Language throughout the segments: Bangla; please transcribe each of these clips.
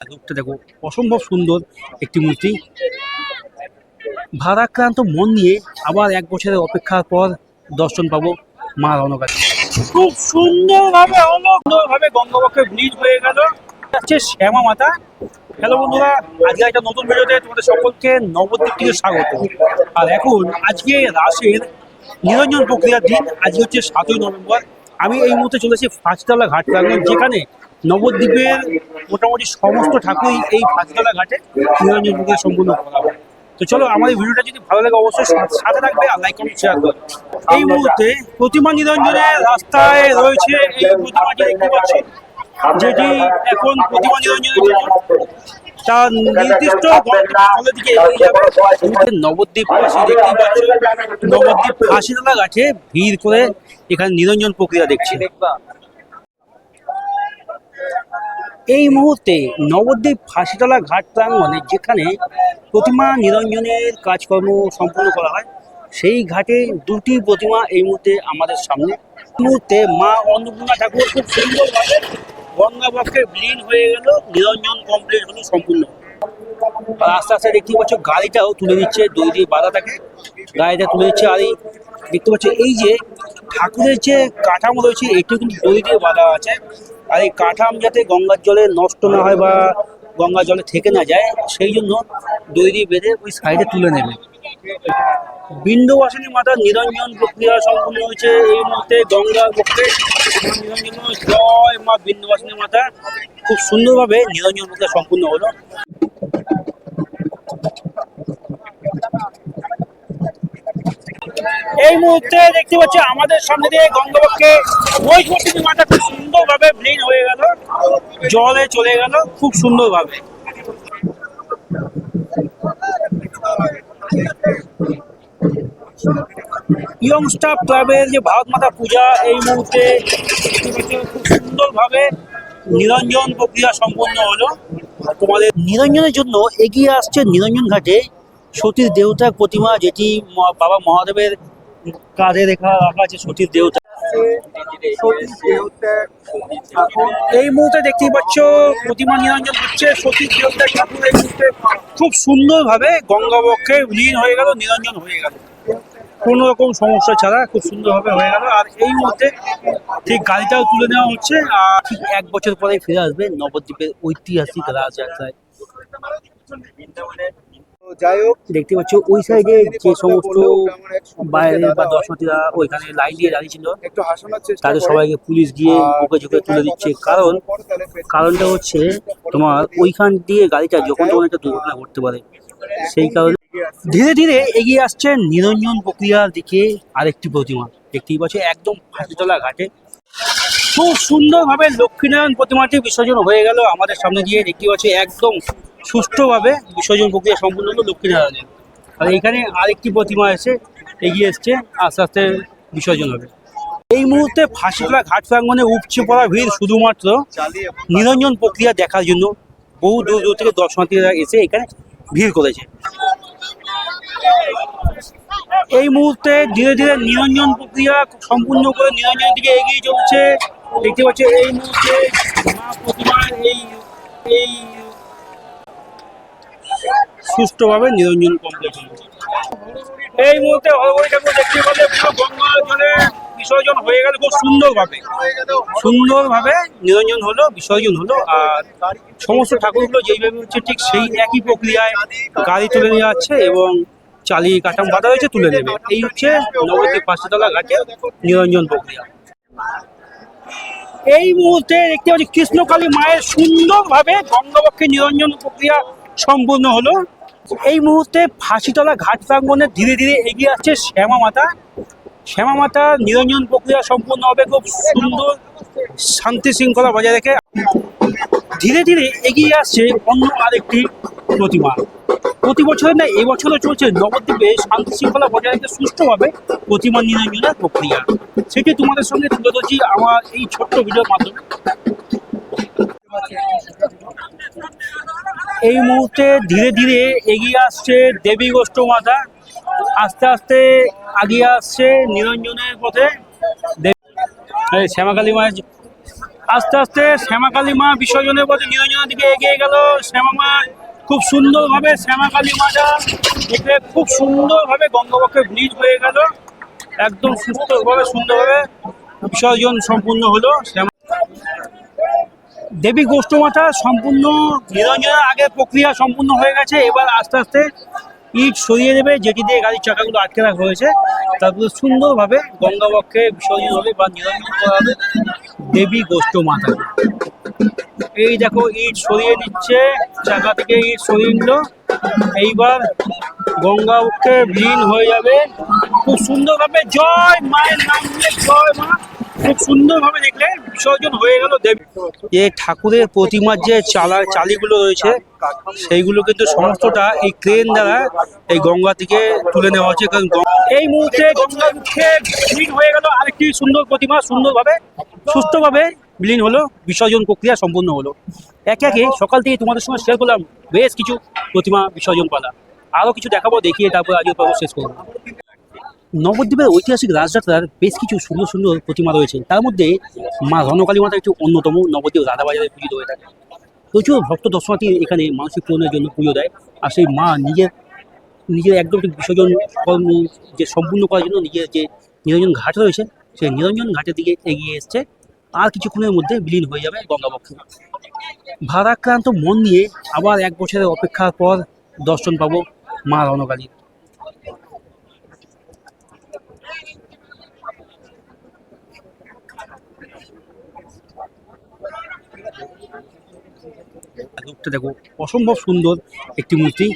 রূপটা দেখো, অসম্ভব সুন্দর একটি মূর্তি। ভারাক্রান্ত মন নিয়ে আবার এক বছরের অপেক্ষার পর দর্শন পাবো মা রণকালী খুব সুন্দরভাবে সুন্দরভাবে গঙ্গাবক্ষে ব্রিজ হয়ে গেল। শ্যামা মাতা। হ্যালো বন্ধুরা, আজকে একটা নতুন ভিডিওতে তোমাদের সকলকে নবদ্বীপ থেকে স্বাগত। আর এখন আজকে রাসের নিরঞ্জন প্রক্রিয়ার দিন। আজকে হচ্ছে সাতই নভেম্বর। আমি এই মুহূর্তে চলেছি ফাঁসতলা ঘাট যেখানে নবদ্বীপের মোটামুটি সমস্ত ঠাকুরই এই ফাঁসতলা ঘাটে নিরঞ্জন প্রক্রিয়া সম্পূর্ণ করা হয় তো চলো এই ভিডিওটা যদি ভালো লাগে অবশ্যই সাথে থাকবে আর লাইক কমেন্ট শেয়ার করবে। এই মুহূর্তে প্রতিমা নিরঞ্জনের রাস্তায় রয়েছে এই প্রতিমাটি দেখতে পাচ্ছি, যেটি এখন প্রতিমা নিরঞ্জনের জন্য তার নির্দিষ্ট নবদ্বীপ ফাঁসি দেখতেই পাচ্ছ, নবদ্বীপ ফাঁসিতলা গাছে ভিড় করে এখানে নিরঞ্জন প্রক্রিয়া দেখছে। এই মুহূর্তে নবদ্বীপ ফাঁসিতলা ঘাট প্রাঙ্গণে যেখানে প্রতিমা নিরঞ্জনের কাজকর্ম সম্পন্ন করা হয়, সেই ঘাটে দুটি প্রতিমা এই মুহূর্তে আমাদের সামনে। এই মুহূর্তে মা অন্নপূর্ণা ঠাকুর খুব সুন্দরভাবে গঙ্গাবক্ষে বিলীন হয়ে গেল, নিরঞ্জন কমপ্লিট হলো সম্পূর্ণ। আর আস্তে আস্তে দেখতে পাচ্ছ গাড়িটাও তুলে নিচ্ছে দই দিয়ে বাঁধা থাকে। গাড়িটা তুলে নিচ্ছে আর এই দেখতে পাচ্ছ এই যে ঠাকুরের যে কাঠামো রয়েছে, এটিও কিন্তু দই দিয়ে বাঁধা আছে। আর এই কাঠাম যাতে গঙ্গার জলে নষ্ট না হয় বা গঙ্গার জলে থেকে না যায়, সেই জন্য দৈরি বেঁধে ওই সাইডে তুলে নেবে। বিন্দুবাসিনী মাতার নিরঞ্জন প্রক্রিয়া সম্পূর্ণ হয়েছে এই মুহূর্তে গঙ্গার পক্ষে। নিরঞ্জন জয় মা বিন্দুবাসিনী মাতা। খুব সুন্দরভাবে নিরঞ্জন প্রক্রিয়া সম্পূর্ণ হলো। এই মুহূর্তে দেখতে পাচ্ছি আমাদের সামনে দিয়ে গঙ্গাবক্ষে বৈষ্ণবী মাতা খুব সুন্দরভাবে ব্লিন হয়ে গেল। জলে চলে গেল, খুব সুন্দরভাবে। ইয়ং স্টার ক্লাবের যে ভারত মাতা পূজা, এই মুহূর্তে খুব সুন্দরভাবে নিরঞ্জন প্রক্রিয়া সম্পন্ন হলো। তোমাদের নিরঞ্জনের জন্য এগিয়ে আসছে নিরঞ্জন ঘাটে। সতীর দেবতার প্রতিমা যেটি বাবা মহাদেবের কাঁধে রেখা, রাখা আছে সতীর দেউতা। এই মুহূর্তে দেখতেই পাচ্ছ, প্রতিমা নিরঞ্জন হচ্ছে সতীর দেবতার ঠাকুর। এই মুহূর্তে খুব সুন্দরভাবে গঙ্গাবক্ষে লীন হয়ে গেল, নিরঞ্জন হয়ে গেল। কোনো রকম সমস্যা ছাড়া খুব সুন্দরভাবে হয়ে গেল। আর এই মুহূর্তে ঠিক গাড়িটাও তুলে নেওয়া হচ্ছে, আর ঠিক এক বছর পরে ফিরে আসবে নবদ্বীপের ঐতিহাসিক যাই হোক দেখতে পাচ্ছ ওই সাইডে যে সমস্ত বাইরে বা দর্শনার্থীরা ওইখানে লাইন দিয়ে দাঁড়িয়ে ছিল একটু হাসানোর তাদের সবাইকে পুলিশ গিয়ে বুকে ঝুঁকে তুলে দিচ্ছে। কারণ কারণটা হচ্ছে তোমার ওইখান দিয়ে গাড়িটা যখন তখন একটা দুর্ঘটনা ঘটতে পারে। সেই কারণে ধীরে ধীরে এগিয়ে আসছে নিরঞ্জন প্রক্রিয়ার দিকে আরেকটি প্রতিমা। দেখতেই পাচ্ছ একদম ফাঁসিতলা ঘাটে খুব সুন্দরভাবে লক্ষ্মীনারায়ণ প্রতিমাটি বিসর্জন হয়ে গেল। আমাদের সামনে দিয়ে দেখতে পাচ্ছি একদম সুষ্ঠুভাবে বিসর্জন প্রক্রিয়া সম্পূর্ণ হলো লক্ষ্মীনারায়ণের। আর এখানে আরেকটি প্রতিমা এসে এগিয়ে এসছে, আস্তে আস্তে বিসর্জন হবে। এই মুহূর্তে ফাঁসিতলা ঘাট প্রাঙ্গনে উপচে পড়া ভিড় শুধুমাত্র নিরঞ্জন প্রক্রিয়া দেখার জন্য। বহু দূর দূর থেকে দর্শনার্থীরা এসে এখানে ভিড় করেছে। এই মুহূর্তে ধীরে ধীরে নিরঞ্জন প্রক্রিয়া সম্পূর্ণ করে নিরঞ্জনের দিকে এগিয়ে চলছে। দেখতে পাচ্ছি এই মুহূর্তে এই এই সুষ্ঠুভাবে নিরঞ্জন কমপ্লিট এই মুহূর্তে হরবরি ঠাকুর দেখতে পেলে পুরো গঙ্গা জলে বিসর্জন হয়ে গেল খুব সুন্দরভাবে। সুন্দরভাবে নিরঞ্জন হলো, বিসর্জন হলো, আর সমস্ত ঠাকুরগুলো যেইভাবে হচ্ছে ঠিক সেই একই প্রক্রিয়ায় গাড়ি তুলে নিয়ে যাচ্ছে এবং চালিয়ে কাঠাম বাঁধা হয়েছে তুলে নেবে। এই হচ্ছে নবদ্বীপ পাঁচতলা ঘাটে নিরঞ্জন প্রক্রিয়া। এই মুহূর্তে দেখতে পাচ্ছি কৃষ্ণকালী মায়ের সুন্দরভাবে গঙ্গাবক্ষে নিরঞ্জন প্রক্রিয়া সম্পূর্ণ হলো। এই মুহূর্তে ফাঁসিতলা ঘাট প্রাঙ্গনে ধীরে ধীরে এগিয়ে আসছে শ্যামা মাতা। শ্যামা মাতা নিরঞ্জন প্রক্রিয়া সম্পূর্ণ হবে খুব সুন্দর শান্তি শৃঙ্খলা বজায় রেখে। ধীরে ধীরে এগিয়ে আসছে অন্য আরেকটি প্রতিমা। প্রতি বছরের না এবছরও চলছে নবদ্বীপে শান্তি শৃঙ্খলা বজায় রেখে সুষ্ঠুভাবে প্রতিমা নিরঞ্জনের প্রক্রিয়া। সেটি তোমাদের সঙ্গে তুলে ধরছি আমার এই ছোট্ট ভিডিওর মাধ্যমে। এই মুহূর্তে ধীরে ধীরে এগিয়ে আসছে দেবী গোষ্ঠ মাতা আস্তে আস্তে আগিয়ে আসছে নিরঞ্জনের পথে। শ্যামাকালী মায়ের আস্তে আস্তে শ্যামাকালী মা বিসর্জনের পথে নিরঞ্জনের দিকে এগিয়ে গেল। শ্যামা মা খুব সুন্দরভাবে শ্যামাকালী মাটা দেখে খুব সুন্দরভাবে গঙ্গাবক্ষে ব্রিজ হয়ে গেল। একদম সুস্থভাবে, সুন্দরভাবে বিসর্জন সম্পূর্ণ হলো। দেবী গোষ্ঠমাতা সম্পূর্ণ নিরঞ্জনের আগে প্রক্রিয়া সম্পূর্ণ হয়ে গেছে। এবার আস্তে আস্তে ইট সরিয়ে দেবে, যেটি দিয়ে গাড়ির চাকাগুলো আটকে রাখা হয়েছে তারপরে সুন্দরভাবে গঙ্গাবক্ষে বিসর্জন হবে বা নিরঞ্জন করা হবে দেবী গোষ্ঠমাতা এই দেখো ইট সরিয়ে দিচ্ছে, চাকা থেকে ইট সরিয়ে নিল। এইবার গঙ্গা উঠে বিলীন হয়ে যাবে। খুব সুন্দরভাবে জয় মায়ের নাম জয় মা। খুব সুন্দরভাবে দেখলে বিসর্জন হয়ে গেল দেবী। যে ঠাকুরের প্রতিমার যে চালা চালিগুলো রয়েছে সেইগুলো কিন্তু সমস্তটা এই ক্রেন দ্বারা এই গঙ্গা থেকে তুলে নেওয়া হচ্ছে। কারণ এই মুহূর্তে গঙ্গার মুখে বিলীন হয়ে গেল আরেকটি সুন্দর প্রতিমা সুন্দরভাবে সুস্থভাবে বিলীন হলো বিসর্জন প্রক্রিয়া সম্পূর্ণ হলো। একে একে সকাল থেকে তোমাদের সঙ্গে শেয়ার করলাম বেশ কিছু প্রতিমা বিসর্জন পালা। আরও কিছু দেখাবো দেখিয়ে তারপর আজকের পর্ব শেষ করব। নবদ্বীপের ঐতিহাসিক রাজযাত্রার বেশ কিছু সুন্দর সুন্দর প্রতিমা রয়েছে। তার মধ্যে মা রণকালী মাতা একটি অন্যতম নবদ্বীপ রাধাবাজারে পুজো হয়ে থাকে। প্রচুর ভক্ত দর্শনার্থী এখানে মানসিক পূরণের জন্য পুজো দেয় আর সেই মা নিজের নিজের একদম বিসর্জন কর্ম যে সম্পূর্ণ করার জন্য নিজের যে নিরঞ্জন ঘাট রয়েছে, সেই নিরঞ্জন ঘাটের দিকে এগিয়ে এসছে। আর কিছুক্ষণের মধ্যে বিলীন হয়ে যাবে গঙ্গাবক্ষে। ভারাক্রান্ত মন নিয়ে আবার এক বছরের অপেক্ষার পর দর্শন পাবো মা রণকালীর রূপটা দেখো, অসম্ভব সুন্দর একটি মূর্তি।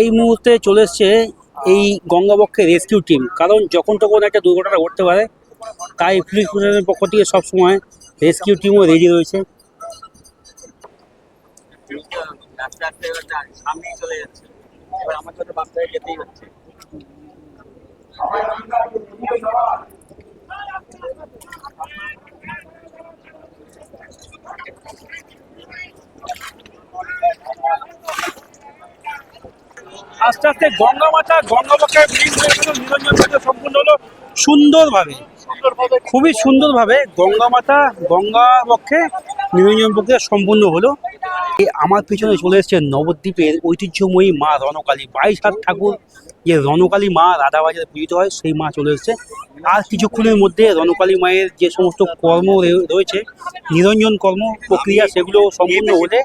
এই মুহূর্তে চলে এসছে এই গঙ্গাবক্ষে রেস্কিউ টিম কারণ যখন তখন একটা দুর্ঘটনা ঘটতে পারে, তাই পুলিশ প্রশাসনের পক্ষ থেকে সবসময় রেস্কিউ টিমও রেডি রয়েছে। আমার যেতেই হচ্ছে আস্তে আস্তে গঙ্গা মাতা গঙ্গা বক্ষে বিলীন গেল নিরঞ্জন ঘাটে সম্পূর্ণ হলো সুন্দরভাবে খুবই সুন্দরভাবে গঙ্গা মাতা গঙ্গা বক্ষে নিরঞ্জন প্রক্রিয়া সম্পূর্ণ হলো। আমার পিছনে চলে এসছে নবদ্বীপের ঐতিহ্যময়ী মা রণকালী। বাইশ হাত ঠাকুর, যে রণকালী মা রাধাবাজারে পূজিত হয়, সেই মা চলে এসছে। আর কিছুক্ষণের মধ্যে রণকালী মায়ের যে সমস্ত কর্ম রয়েছে, নিরঞ্জন কর্ম, প্রক্রিয়া, সেগুলো সম্পূর্ণ হলে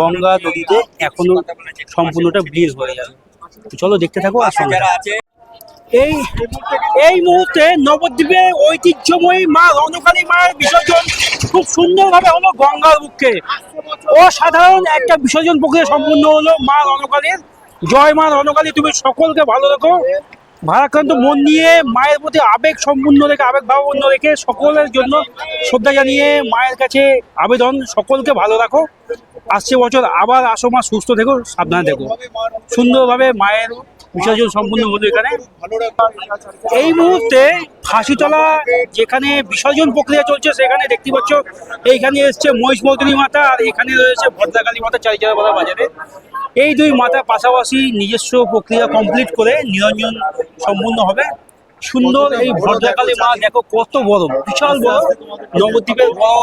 গঙ্গা নদীতে এখনও সম্পূর্ণটা ব্রিজ হয়ে যাবে। চলো দেখতে থাকো আর এই এই মুহূর্তে নবদ্বীপে ঐতিহ্যময়ী মা রণকালী মায়ের বিসর্জন খুব সুন্দরভাবে হলো গঙ্গার বুকে। অসাধারণ একটা বিসর্জন প্রক্রিয়া সম্পূর্ণ হলো মা রণকালীর। জয় মা রণকালী, তুমি সকলকে ভালো রেখো। ভারাক্রান্ত মন নিয়ে মায়ের প্রতি আবেগ সম্পূর্ণ রেখে, আবেগ ভাবাপন্ন রেখে সকলের জন্য শ্রদ্ধা জানিয়ে মায়ের কাছে আবেদন, সকলকে ভালো রাখো। আসছে বছর, আবার আসো মা, সুস্থ থেকো, সাবধানে থেকো। সুন্দরভাবে মায়ের বিসর্জন সম্পূর্ণ হলো এখানে। এই মুহূর্তে ফাঁসিতলা যেখানে বিসর্জন প্রক্রিয়া চলছে, সেখানে দেখতে পাচ্ছ, এইখানে এসছে মহিষমর্দিনী মাতা আর এখানে রয়েছে ভদ্রাকালী মাতা চারিচারপাড়া বাজারে। এই দুই মাতা পাশাপাশি নিজস্ব প্রক্রিয়া কমপ্লিট করে নিরঞ্জন সম্পূর্ণ হবে। সুন্দর এই ভদ্রাকালী মা, দেখো কত বড়, বিশাল বড়। নবদ্বীপের বড়,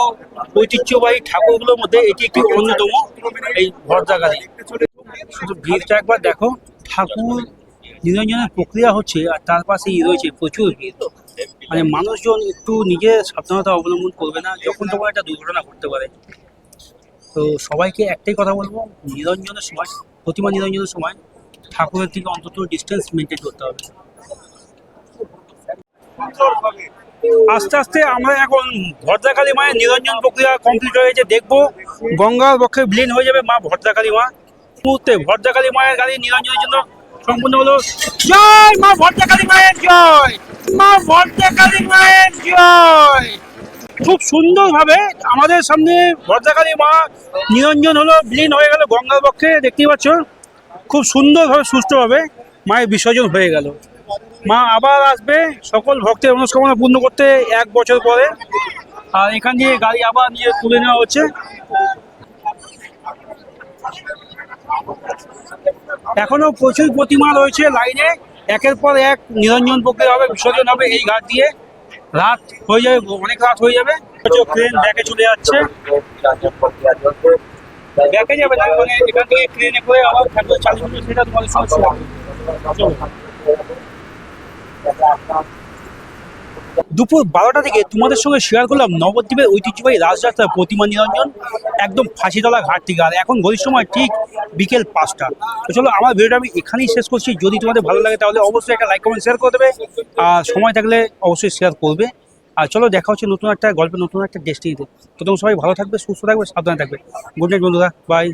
ঐতিহ্যবাহী ঠাকুরগুলোর মধ্যে এটি একটি অন্যতম এই ভদ্রাকালী। শুধু ভিড়টা একবার দেখো, ঠাকুর নিরঞ্জনের প্রক্রিয়া হচ্ছে আর তার পাশেই রয়েছে প্রচুর ভিড় মানে মানুষজন একটু নিজের সাবধানতা অবলম্বন করবে না যখন তখন একটা দুর্ঘটনা ঘটতে পারে। তো সবাইকে একটাই কথা বলব নিরঞ্জনের সময়, প্রতিমা নিরঞ্জনের সময় ঠাকুরের থেকে অন্তত ডিস্টেন্স মেনটেন করতে হবে। আস্তে আস্তে আমরা এখন ভদ্রাকালী মায়ের নিরঞ্জন প্রক্রিয়া কমপ্লিট হয়ে গেছে, দেখব গঙ্গার পক্ষে বিলীন হয়ে যাবে মা ভদ্রাকালী মা। মুহূর্তে ভদ্রাকালী মায়ের গাড়ি নিরঞ্জনের জন্য সম্পূর্ণ হলো জয় মা ভদ্রাকালী মায়ের জয়। মা ভদ্রাকালী মায়ের জয়। খুব সুন্দরভাবে আমাদের সামনে ভদ্রাকালী মা নিরঞ্জন হলো বিলীন হয়ে গেল গঙ্গার পক্ষে, দেখতেই পাচ্ছ? খুব সুন্দরভাবে, সুষ্ঠুভাবে মায়ের বিসর্জন হয়ে গেল। মা আবার আসবে, সকল ভক্তের মনস্কামনা পূর্ণ করতে এক বছর পরে। আর এখান দিয়ে গাড়ি আবার নিয়ে তুলে নেওয়া হচ্ছে। এখনও প্রচুর প্রতিমা রয়েছে লাইনে একের পর এক নিরঞ্জন প্রক্রিয়া হবে, বিসর্জন হবে এই ঘাট দিয়ে রাত হয়ে যাবে, অনেক রাত হয়ে যাবে ট্রেন ব্যাকে চলে যাচ্ছে ব্যাকে যাবে না মানে এখান থেকে ট্রেনে করে আবার ঠাকুর চালু সেটা তোমাদের। চলো। দুপুর বারোটা থেকে তোমাদের সঙ্গে শেয়ার করলাম নবদ্বীপের ঐতিহ্যবাহী রাজযাত্রা প্রতিমা নিরঞ্জন, একদম ফাঁসিতলা ঘাট থেকে আর এখন ঘড়ির সময় ঠিক বিকেল পাঁচটা। তো চলো, আমার ভিডিওটা আমি এখানেই শেষ করছি। যদি তোমাদের ভালো লাগে তাহলে অবশ্যই একটা লাইক কমেন্ট শেয়ার করে দেবে। আর সময় থাকলে অবশ্যই শেয়ার করবে। আর চলো, দেখা হচ্ছে নতুন একটা গল্পে, নতুন একটা ডেস্টিনিতে তো। তোমরা সবাই ভালো থাকবে, সুস্থ থাকবে, সাবধানে থাকবে। গুড নাইট বন্ধুরা। বাই